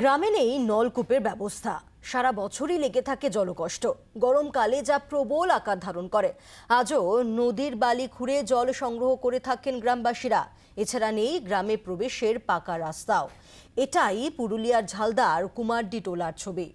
গ্রামে নেই নলকূপের ব্যবস্থা। সারা বছরই লেগে থাকে জলকষ্ট। গরমকালে যা প্রবল আকার ধারণ করে। আজও নদীর বালি খুঁড়ে জল সংগ্রহ করে থাকেন গ্রামবাসীরা। এছাড়া নেই গ্রামে প্রবেশের পাকা রাস্তাও। এটাই পুরুলিয়ার ঝালদার কুমারডি টোলার ছবি।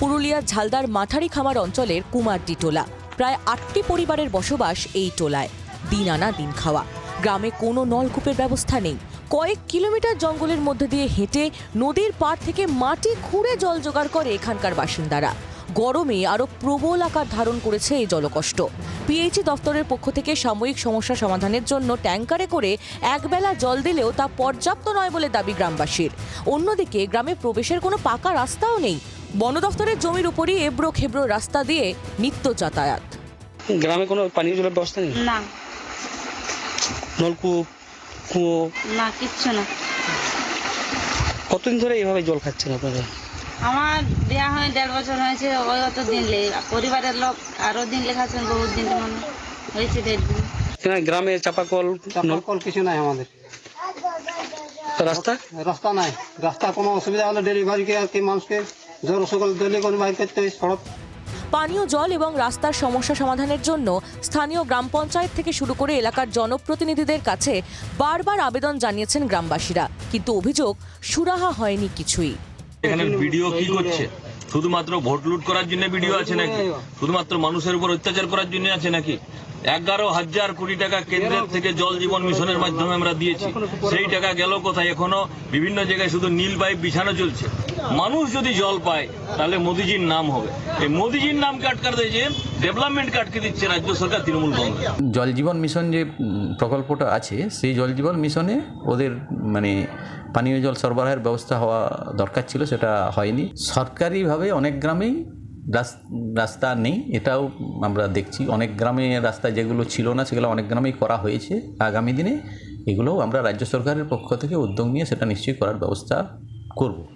পুরুলিয়ার ঝালদার মাথারি খামার অঞ্চলের কুমারডি টোলা প্রায় আটটি পরিবারের বসবাস এই টোলায়। দিন আনা দিন খাওয়া। গ্রামে কোনো নলকূপের ব্যবস্থা নেই। কয়েক কিলোমিটার জঙ্গলের মধ্যে দিয়ে হেঁটে নদীর পাড় থেকে মাটি খুঁড়ে জল জোগাড় করে এখানকার বাসিন্দারা। গরমে আরও প্রবল আকার ধারণ করেছে এই জলকষ্ট। পিএইচি দপ্তরের পক্ষ থেকে সাময়িক সমস্যা সমাধানের জন্য ট্যাঙ্কারে করে একবেলা জল দিলেও তা পর্যাপ্ত নয় বলে দাবি গ্রামবাসীর। অন্যদিকে গ্রামে প্রবেশের কোনো পাকা রাস্তাও নেই। বন দফতরের জমির উপরই এবড়ো খেবড়ো রাস্তা দিয়ে নিত্য যাতায়াত। গ্রামে কোনো পানীয় জলের ব্যবস্থা নেই? না। নলকূপ? কুয়ো? না কিচ্ছু না। কতদিন ধরে এইভাবে জল খাচ্ছেন আপনারা? আমার বিয়া হয় দেড় বছর হয়েছে ওই অত দিন লে পরিবারের লোক আরও দিন লেখাচ্ছেন বহুত দিন মানে হয়েছে দেড় দিন। গ্রামে চাপাকল নল- কল কিছু নাই আমাদের। রাস্তা? রাস্তা নাই। রাস্তা কোনো অসুবিধা হলে ডেলিভারিকে আর কি মানুষকে জোর সকল করে বাইর করতে হয় সড়ক পানীয় জল এবং রাস্তার সমস্যা সমাধানের জন্য স্থানীয় গ্রাম পঞ্চায়েত থেকে শুরু করে এলাকার জনপ্রতিনিধিদের কাছে বারবার আবেদন জানিয়েছেন গ্রামবাসীরা। কিন্তু অভিযোগ সুরাহা হয়নি কিছুই। এখানে ভিডিও কি করছে? শুধুমাত্র ভোট লুট করার জন্য ভিডিও আছে নাকি? শুধুমাত্র মানুষের উপর অত্যাচার করার জন্য আছে নাকি? এগারো হাজার কোটি টাকা কেন্দ্রের থেকে জল জীবন মিশনের মাধ্যমে আমরা দিয়েছি। সেই টাকা গেল কোথায়? এখনও বিভিন্ন জায়গায় শুধু নীল পাইপ বিছানো চলছে। মানুষ যদি জল পায়, তাহলে মোদিজির নাম হবে। এই মোদিজির নাম আটকার দিয়েছে ডেভেলপমেন্ট আটকে দিচ্ছে রাজ্য সরকার, তৃণমূল কংগ্রেস। জল জীবন মিশন যে প্রকল্পটা আছে, সেই জল জীবন মিশনে ওদের মানে পানীয় জল সরবরাহের ব্যবস্থা হওয়া দরকার ছিল, সেটা হয়নি। সরকারিভাবে অনেক গ্রামেই রাস- রাস্তা নেই, এটাও আমরা দেখছি। অনেক গ্রামে রাস্তা যেগুলো ছিল না, সেগুলো অনেক গ্রামেই করা হয়েছে। আগামী দিনে এগুলোও আমরা রাজ্য সরকারের পক্ষ থেকে উদ্যোগ নিয়ে সেটা নিশ্চয়ই করার ব্যবস্থা করব।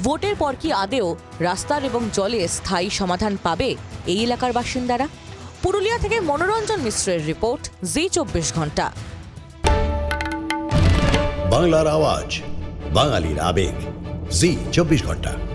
ভোটের পর কি আদেও রাস্তার এবং জলে স্থায়ী সমাধান পাবে এই এলাকার বাসিন্দারা? পুরুলিয়া থেকে মনোরঞ্জন মিশ্রের রিপোর্ট, জি চব্বিশ ঘণ্টা। বাংলার আওয়াজ, বাঙালির আবেগ, জি চব্বিশ ঘণ্টা।